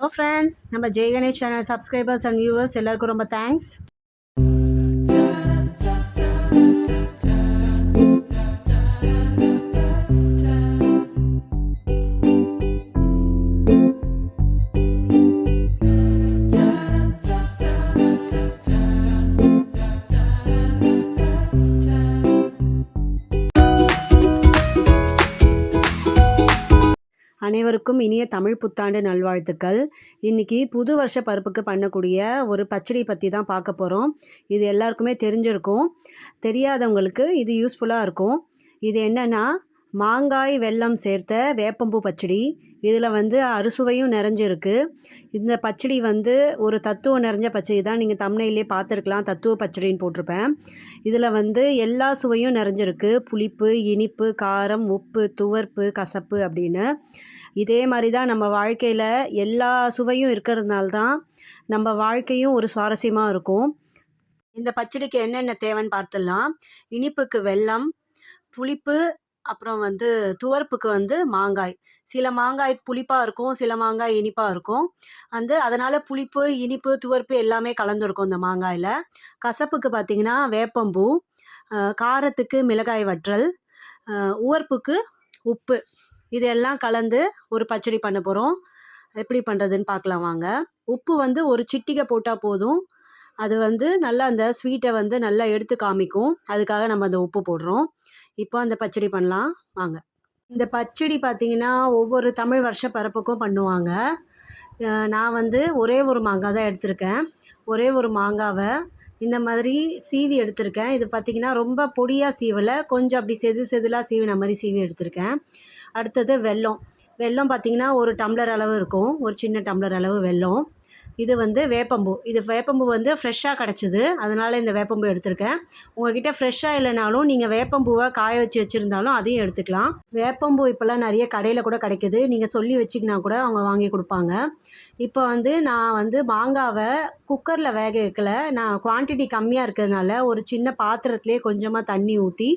Hello friends நம்ம Jai Ganesh channel subscribers and viewers எல்லாருக்கும் ரொம்ப தேங்க்ஸ் அனைவருக்கும் இனிய தமிழ் புத்தாண்டு நல்வாழ்த்துக்கள். இன்றைக்கி புது வருஷ பருப்புக்கு பண்ணக்கூடிய ஒரு பச்சடி பற்றி தான் பார்க்க போகிறோம் இது எல்லாருக்குமே தெரிஞ்சிருக்கும். தெரியாதவங்களுக்கு இது யூஸ்ஃபுல்லாக இருக்கும். இது என்னென்னா மாங்காய் வெல்லம் சேர்த்த வேப்பம்பூ பச்சடி. இதில் வந்து அறுசுவையும் நிறைஞ்சிருக்கு. இந்த பச்சடி வந்து ஒரு தத்துவம் நிறைஞ்ச பச்சடி தான். நீங்கள் தமிழ்நிலே பார்த்துருக்கலாம். தத்துவ பச்சடின்னு போட்டிருப்பேன். இதில் வந்து எல்லா சுவையும் நிறைஞ்சிருக்கு. புளிப்பு இனிப்பு காரம் உப்பு துவர்ப்பு கசப்பு அப்படின்னு. இதே மாதிரி தான் நம்ம வாழ்க்கையில் எல்லா சுவையும் இருக்கிறதுனால தான் நம்ம வாழ்க்கையும் ஒரு சுவாரஸ்யமாக இருக்கும். இந்த பச்சடிக்கு என்னென்ன தேவைன்னு பார்த்துடலாம். இனிப்புக்கு வெல்லம் புளிப்பு அப்புறம் வந்து துவர்ப்புக்கு வந்து மாங்காய். சில மாங்காய் புளிப்பாக இருக்கும் சில மாங்காய் இனிப்பாக இருக்கும். வந்து அதனால் புளிப்பு இனிப்பு துவர்ப்பு எல்லாமே கலந்துருக்கும் இந்த மாங்காயில். கசப்புக்கு பார்த்திங்கன்னா வேப்பம்பூ காரத்துக்கு மிளகாய் வற்றல் உவர்ப்புக்கு உப்பு. இதெல்லாம் கலந்து ஒரு பச்சடி பண்ண போகிறோம் எப்படி பண்ணுறதுன்னு பார்க்கலாம் வாங்க. உப்பு வந்து ஒரு சிட்டிகை போட்டால் போதும். அது வந்து நல்லா அந்த ஸ்வீட்டை வந்து நல்லா எடுத்து காமிக்கும். அதுக்காக நம்ம அந்த உப்பு போடுறோம். இப்போ அந்த பச்சடி பண்ணலாம். வாங்க. இந்த பச்சடி பார்த்திங்கன்னா ஒவ்வொரு தமிழ் வருஷ பரப்புக்கும் பண்ணுவாங்க. நான் வந்து ஒரே ஒரு மாங்காய் தான் எடுத்திருக்கேன். ஒரே ஒரு மாங்காவை இந்த மாதிரி சீவி எடுத்திருக்கேன். இது பார்த்திங்கன்னா ரொம்ப பொடியாக சீவலை கொஞ்சம் அப்படி செது செதிலாக சீவின மாதிரி சீவி எடுத்திருக்கேன். அடுத்தது வெல்லம். வெல்லம் பார்த்திங்கன்னா ஒரு டம்ளர் அளவு இருக்கும். ஒரு சின்ன டம்ளர் அளவு வெல்லம். இது வந்து வேப்பம்பூ. இது வேப்பம்பூ வந்து ஃப்ரெஷ்ஷாக கிடச்சிது. அதனால் இந்த வேப்பம்பூ எடுத்திருக்கேன். உங்ககிட்ட ஃப்ரெஷ்ஷாக இல்லைனாலும் நீங்கள் வேப்பம்பூவை காய வச்சு வச்சுருந்தாலும் அதையும் எடுத்துக்கலாம். வேப்பம்பூ இப்போல்லாம் நிறைய கடையில் கூட கிடைக்குது. நீங்கள் சொல்லி வச்சிங்கன்னா கூட அவங்க வாங்கி கொடுப்பாங்க. இப்போ வந்து நான் வந்து மாங்காவை குக்கரில் வேக வைக்கல. நான் குவான்டிட்டி கம்மியாக இருக்கிறதுனால ஒரு சின்ன பாத்திரத்துலேயே கொஞ்சமாக தண்ணி ஊற்றி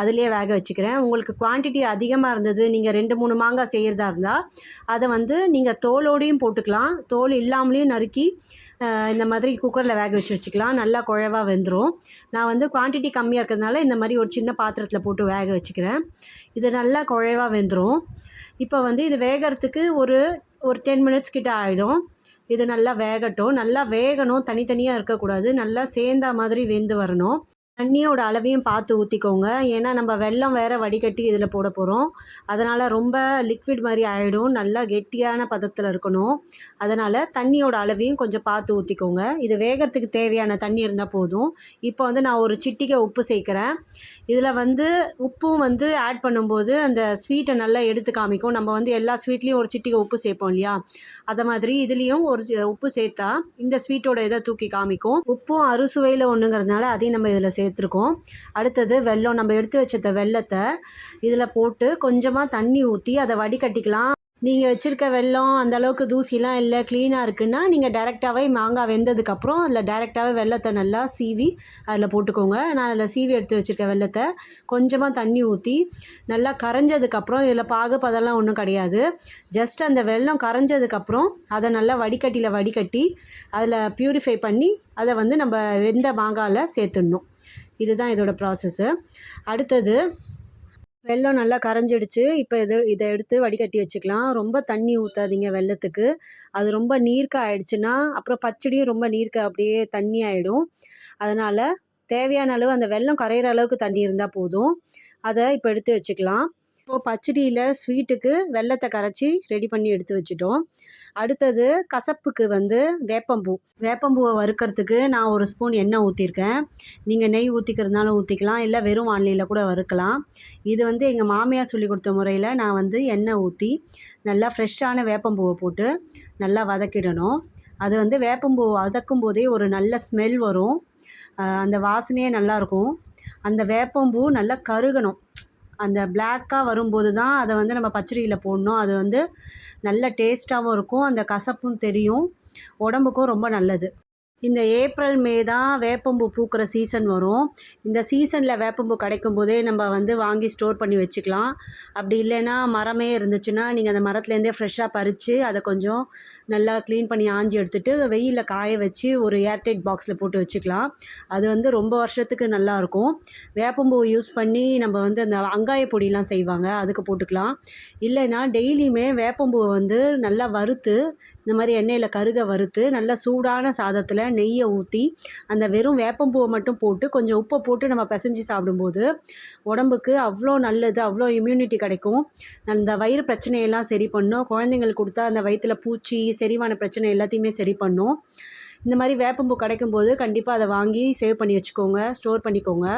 அதுலேயே வேக வச்சுக்கிறேன். உங்களுக்கு குவான்டிட்டி அதிகமாக இருந்தது நீங்கள் ரெண்டு மூணு மாங்காய் செய்கிறதா இருந்தால் அதை வந்து நீங்கள் தோலோடையும் போட்டுக்கலாம். தோல் இல்லாமலேயும் நறுக்கி இந்த மாதிரி குக்கரில் வேக வச்சு வச்சுக்கலாம். நல்லா குழவாக வெந்துடும் நான் வந்து குவான்டிட்டி கம்மியாக இருக்கிறதுனால இந்த மாதிரி ஒரு சின்ன பாத்திரத்தில் போட்டு வேக வச்சுக்கிறேன். இது நல்லா குழவாக வெந்துடும் இப்போ வந்து இது வேகறதுக்கு ஒரு ஒரு டென் மினிட்ஸ் கிட்ட ஆகிடும் இது நல்லா வேகட்டும். நல்லா வேகணும். தனித்தனியாக இருக்கக்கூடாது. நல்லா சேர்ந்தா மாதிரி வெந்து வரணும். தண்ணியோட அளவையும் பார்த்து ஊற்றிக்கோங்க ஏன்னா நம்ம வெல்லம் வேற வடிகட்டி இதில் போட போகிறோம் அதனால் ரொம்ப லிக்விட் மாதிரி ஆகிடும் நல்லா கெட்டியான பதத்தில் இருக்கணும். அதனால் தண்ணியோட அளவையும் கொஞ்சம் பார்த்து ஊற்றிக்கோங்க இது வேகத்துக்கு தேவையான தண்ணி இருந்தால் போதும். இப்போ வந்து நான் ஒரு சிட்டிகை உப்பு சேர்க்குறேன். இதில் வந்து உப்பும் வந்து ஆட் பண்ணும்போது அந்த ஸ்வீட்டை நல்லா எடுத்து காமிக்கும். நம்ம வந்து எல்லா ஸ்வீட்லேயும் ஒரு சிட்டிகை உப்பு சேர்ப்போம் இல்லையா? அதை மாதிரி இதுலேயும் ஒரு உப்பு சேர்த்தா இந்த ஸ்வீட்டோட இதை தூக்கி காமிக்கும். உப்பும் அறுசுவையில் ஒன்றுங்கிறதுனால அதையும் நம்ம இதில் சேர்த்துருக்கோம் அடுத்தது வெல்லம் நம்ம எடுத்து வச்ச வெல்லத்தை இதில் போட்டு கொஞ்சமாக தண்ணி ஊற்றி அதை வடிகட்டிக்கலாம். நீங்கள் வச்சுருக்க வெல்லம் அந்த அளவுக்கு தூசிலாம் இல்லை க்ளீனாக இருக்குன்னா நீங்கள் டேரெக்டாகவே மாங்காய் வெந்ததுக்கப்புறம் அதில் டேரெக்டாகவே வெல்லத்தை நல்லா சீவி அதில் போட்டுக்கோங்க. நான் அதில் சீவி எடுத்து வச்சுருக்க வெள்ளத்தை கொஞ்சமாக தண்ணி ஊற்றி நல்லா கரைஞ்சதுக்கப்புறம் இதில் பாகு பதெல்லாம் ஒன்றும் கிடையாது. ஜஸ்ட் அந்த வெல்லம் கரைஞ்சதுக்கப்புறம் அதை நல்லா வடிகட்டியில் வடிகட்டி அதில் ப்யூரிஃபை பண்ணி அதை வந்து நம்ம வெந்த மாங்காயில் சேர்த்துடணும். இதுதான் இதோட ப்ராசஸ்ஸு அடுத்தது வெள்ளம் நல்லா கரைஞ்சிடுச்சு. இப்போ இது இதை எடுத்து வடிகட்டி வச்சுக்கலாம். ரொம்ப தண்ணி ஊற்றாதீங்க வெள்ளத்துக்கு. அது ரொம்ப நீர்க்க ஆயிடுச்சுன்னா அப்புறம் பச்சடியும் ரொம்ப நீர்க்க அப்படியே தண்ணி ஆகிடும் அதனால் தேவையான அளவு அந்த வெள்ளம் கரையிற அளவுக்கு தண்ணி இருந்தால் போதும். அதை இப்போ எடுத்து வச்சுக்கலாம். இப்போது பச்சடியில் ஸ்வீட்டுக்கு வெல்லத்தை கரைச்சி ரெடி பண்ணி எடுத்து வச்சுட்டோம். அடுத்தது கசப்புக்கு வந்து வேப்பம்பூ. வேப்பம்பூவை வறுக்கிறதுக்கு நான் ஒரு ஸ்பூன் எண்ணெய் ஊற்றிருக்கேன் நீங்கள் நெய் ஊற்றிக்கிறதுனாலும் ஊற்றிக்கலாம் இல்லை வெறும் வானிலையில் கூட வறுக்கலாம். இது வந்து எங்கள் மாமியார் சொல்லி கொடுத்த முறையில் நான் வந்து எண்ணெய் ஊற்றி நல்லா ஃப்ரெஷ்ஷான வேப்பம்பூவை போட்டு நல்லா வதக்கிடணும். அது வந்து வேப்பம்பூ வதக்கும் போதே ஒரு நல்ல ஸ்மெல் வரும். அந்த வாசனையே நல்லாயிருக்கும் அந்த வேப்பம்பூ நல்லா கருகணும். அந்த பிளாக்காக வரும்போது தான் அதை வந்து நம்ம பச்சடியில் போடணும். அது வந்து நல்ல டேஸ்ட்டாகவும் இருக்கும். அந்த கசப்பும் தெரியும். உடம்புக்கும் ரொம்ப நல்லது. இந்த ஏப்ரல் மே தான் வேப்பம்பூ பூக்கிற சீசன் வரும். இந்த சீசனில் வேப்பம்பூ கிடைக்கும் போதே நம்ம வந்து வாங்கி ஸ்டோர் பண்ணி வச்சுக்கலாம். அப்படி இல்லைன்னா மரமே இருந்துச்சுன்னா நீங்கள் அந்த மரத்துலேருந்தே ஃப்ரெஷ்ஷாக பறித்து அதை கொஞ்சம் நல்லா க்ளீன் பண்ணி ஆஞ்சி எடுத்துகிட்டு வெயிலில் காய வச்சு ஒரு ஏர்டைட் பாக்ஸில் போட்டு வச்சுக்கலாம். அது வந்து ரொம்ப வருஷத்துக்கு நல்லாயிருக்கும் வேப்பம்பூ யூஸ் பண்ணி நம்ம வந்து அந்த அங்காய பொடியெலாம் செய்வாங்க அதுக்கு போட்டுக்கலாம். இல்லைன்னா டெய்லியுமே வேப்பம்பூவை வந்து நல்லா வறுத்து இந்த மாதிரி எண்ணெயில் கருக வறுத்து நல்லா சூடான சாதத்தில் நெய்யை ஊற்றி அந்த வெறும் வேப்பம்பூவை மட்டும் போட்டு கொஞ்சம் உப்பை போட்டு நம்ம பிசைஞ்சு சாப்பிடும்போது உடம்புக்கு அவ்வளோ நல்லது அவ்வளோ இம்யூனிட்டி கிடைக்கும். அந்த வயிறு பிரச்சனையெல்லாம் சரி பண்ணும். குழந்தைங்களுக்கு கொடுத்தா அந்த வயிற்றில் பூச்சி செரிமான பிரச்சனை எல்லாத்தையுமே சரி பண்ணும். இந்த மாதிரி வேப்பம்பூ கிடைக்கும்போது கண்டிப்பாக அதை வாங்கி சேவ் பண்ணி வச்சுக்கோங்க ஸ்டோர் பண்ணிக்கோங்க.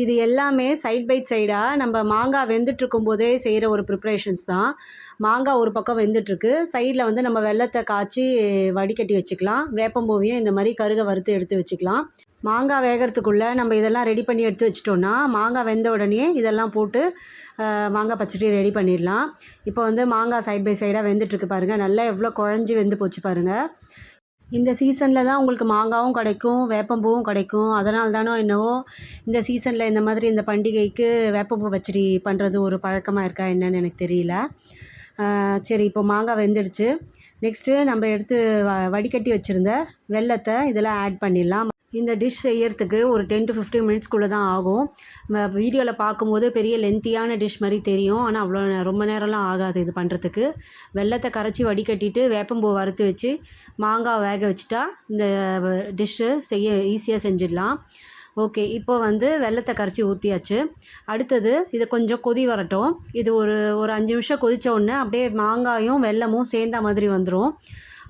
இது எல்லாமே சைட் பை சைடாக நம்ம மாங்காய் வெந்துட்டுருக்கும் போதே செய்கிற ஒரு ப்ரிப்ரேஷன்ஸ் தான். மாங்காய் ஒரு பக்கம் வெந்துட்டுருக்கு. சைடில் வந்து நம்ம வெள்ளத்தை காய்ச்சி வடிகட்டி வச்சுக்கலாம். வேப்பம்பூவையும் இந்த மாதிரி கருக வறுத்து எடுத்து வச்சுக்கலாம். மாங்காய் வேகிறதுக்குள்ளே நம்ம இதெல்லாம் ரெடி பண்ணி எடுத்து வச்சிட்டோன்னா மாங்காய் வெந்த உடனே இதெல்லாம் போட்டு மாங்காய் பச்சடி ரெடி பண்ணிடலாம். இப்போ வந்து மாங்காய் சைட் பை சைடாக வெந்துட்டுருக்கு பாருங்கள் நல்லா எவ்வளோ குழஞ்சி வெந்து போச்சு பாருங்கள் இந்த சீசனில் தான் உங்களுக்கு மாங்காவும் கிடைக்கும் வேப்பம்பூவும் கிடைக்கும். அதனால தானோ என்னவோ இந்த சீசனில் இந்த மாதிரி இந்த பண்டிகைக்கு வேப்பம்பூ பச்சடி பண்ணுறது ஒரு பழக்கமாக இருக்கா என்னன்னு எனக்கு தெரியல. சரி இப்போ மாங்காய் வெந்துடுச்சு. நெக்ஸ்ட்டு நம்ம எடுத்து வ வடிகட்டி வச்சுருந்த வெள்ளத்தை இதெல்லாம் ஆட் பண்ணிடலாம். இந்த டிஷ் செய்யறதுக்கு ஒரு டென் டு ஃபிஃப்டீன் மினிட்ஸ்க்குள்ளே தான் ஆகும். வீடியோவில் பார்க்கும்போது பெரிய லென்த்தியான டிஷ் மாதிரி தெரியும். ஆனால் அவ்வளோ ரொம்ப நேரம்லாம் ஆகாது இது பண்ணுறதுக்கு வெள்ளத்தை கரைச்சி வடிகட்டிட்டு வேப்பம்பூ வறுத்து வச்சு மாங்காய் வேக வச்சுட்டா இந்த டிஷ்ஷு செய்ய ஈஸியாக செஞ்சிடலாம். ஓகே இப்போ வந்து வெள்ளத்தை கரைச்சி ஊற்றியாச்சு அடுத்தது இதை கொஞ்சம் கொதி வரட்டும். இது ஒரு ஒரு அஞ்சு நிமிஷம் கொதித்த உடனே அப்படியே மாங்காயும் வெள்ளமும் சேர்ந்த மாதிரி வந்துடும்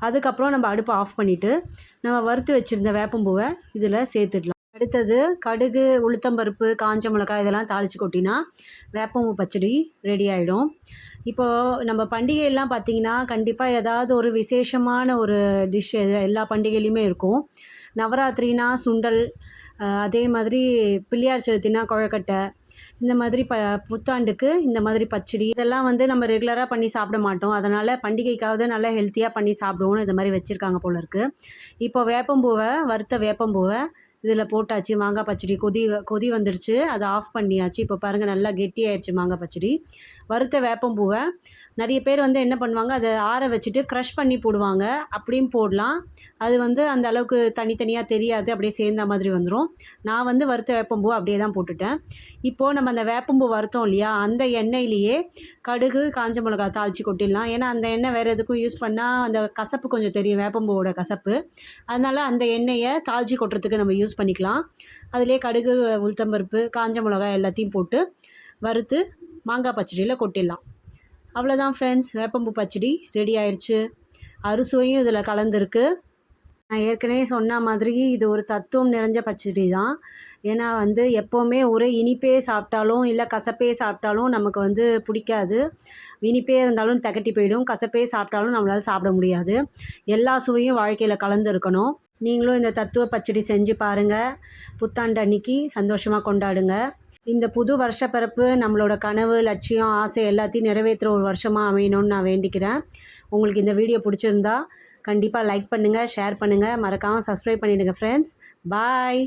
அதுக்கப்புறம் நம்ம அடுப்பை ஆஃப் பண்ணிவிட்டு நம்ம வறுத்து வச்சுருந்த வேப்பம்பூவை இதில் சேர்த்துடலாம். அடுத்தது கடுகு உளுத்தம்பருப்பு காஞ்ச மிளகாய் இதெல்லாம் தாளித்து கொட்டினா வேப்பம்பூ பச்சடி ரெடி ஆகிடும் இப்போது நம்ம பண்டிகையெல்லாம் பார்த்திங்கன்னா கண்டிப்பாக ஏதாவது ஒரு விசேஷமான ஒரு டிஷ் எல்லா பண்டிகையிலையுமே இருக்கும். நவராத்திரினா சுண்டல் அதே மாதிரி பிள்ளையார் சதுர்த்தினா குழக்கட்டை இந்த மாதிரி ப புத்தாண்டுக்கு இந்த மாதிரி பச்சடி இதெல்லாம் வந்து நம்ம ரெகுலராக பண்ணி சாப்பிட மாட்டோம். அதனால் பண்டிகைக்காவது நல்லா ஹெல்த்தியாக பண்ணி சாப்பிடுவோம்னு இந்த மாதிரி வச்சுருக்காங்க போல இருக்குது இப்போ வேப்பம்பூவை வறுத்த வேப்பம்பூவை இதில் போட்டாச்சு மாங்காய் பச்சடி. கொதி கொதி வந்துடுச்சு. அதை ஆஃப் பண்ணியாச்சு. இப்போ பாருங்கள் நல்லா கெட்டியாயிடுச்சு மாங்காய் பச்சடி. வறுத்த வேப்பம்பூவை. நிறைய பேர் வந்து என்ன பண்ணுவாங்க அதை ஆற வச்சுட்டு க்ரஷ் பண்ணி போடுவாங்க. அப்படியும் போடலாம். அது வந்து அந்த அளவுக்கு தனித்தனியாக தெரியாது. அப்படியே சேர்ந்த மாதிரி வந்துடும் நான் வந்து வறுத்த வேப்பம்பூ அப்படியே தான் போட்டுட்டேன். இப்போது நம்ம அந்த வேப்பம்பூ வறுத்தோம் இல்லையா அந்த எண்ணெயிலேயே கடுகு காஞ்ச மிளகா தாளித்து கொட்டிடலாம். ஏன்னா அந்த எண்ணெய் வேறு எதுக்கும் யூஸ் பண்ணால் அந்த கசப்பு கொஞ்சம் தெரியும் வேப்பம்பூவோட கசப்பு. அதனால் அந்த எண்ணெயை தாளித்து கொட்டுறதுக்கு நம்ம யூஸ் யூஸ் பண்ணிக்கலாம். அதிலே கடுகு உளுத்தம்பருப்பு காஞ்ச மிளகாய் எல்லாத்தையும் போட்டு வறுத்து மாங்காய் பச்சடியில் கொட்டிடலாம். அவ்வளோதான் ஃப்ரெண்ட்ஸ் வேப்பம்பூ பச்சடி ரெடி ஆயிடுச்சு அறுசுவையும் இதில் கலந்துருக்கு. நான் ஏற்கனவே சொன்ன மாதிரி இது ஒரு தத்துவம் நிறைஞ்ச பச்சடி தான். ஏன்னா வந்து எப்போவுமே ஒரே இனிப்பே சாப்பிட்டாலும் இல்லை கசப்பே சாப்பிட்டாலும் நமக்கு வந்து பிடிக்காது. இனிப்பே இருந்தாலும் தகட்டி போயிடும். கசப்பே சாப்பிட்டாலும் நம்மளால் சாப்பிட முடியாது. எல்லா சுவையும் வாழ்க்கையில் கலந்துருக்கணும் நீங்களும் இந்த தத்துவ பச்சடி செஞ்சு பாருங்கள் புத்தாண்டு அன்னைக்கு சந்தோஷமாக கொண்டாடுங்க. இந்த புது வருஷப்பிறப்பு நம்மளோட கனவு லட்சியம் ஆசை எல்லாத்தையும் நிறைவேற்றுற ஒரு வருஷமாக அமையணும்னு நான் வேண்டிக்கிறேன். உங்களுக்கு இந்த வீடியோ பிடிச்சிருந்தா கண்டிப்பாக லைக் பண்ணுங்கள் ஷேர் பண்ணுங்கள் மறக்காமல் சப்ஸ்கிரைப் பண்ணிவிடுங்க ஃப்ரெண்ட்ஸ் பாய்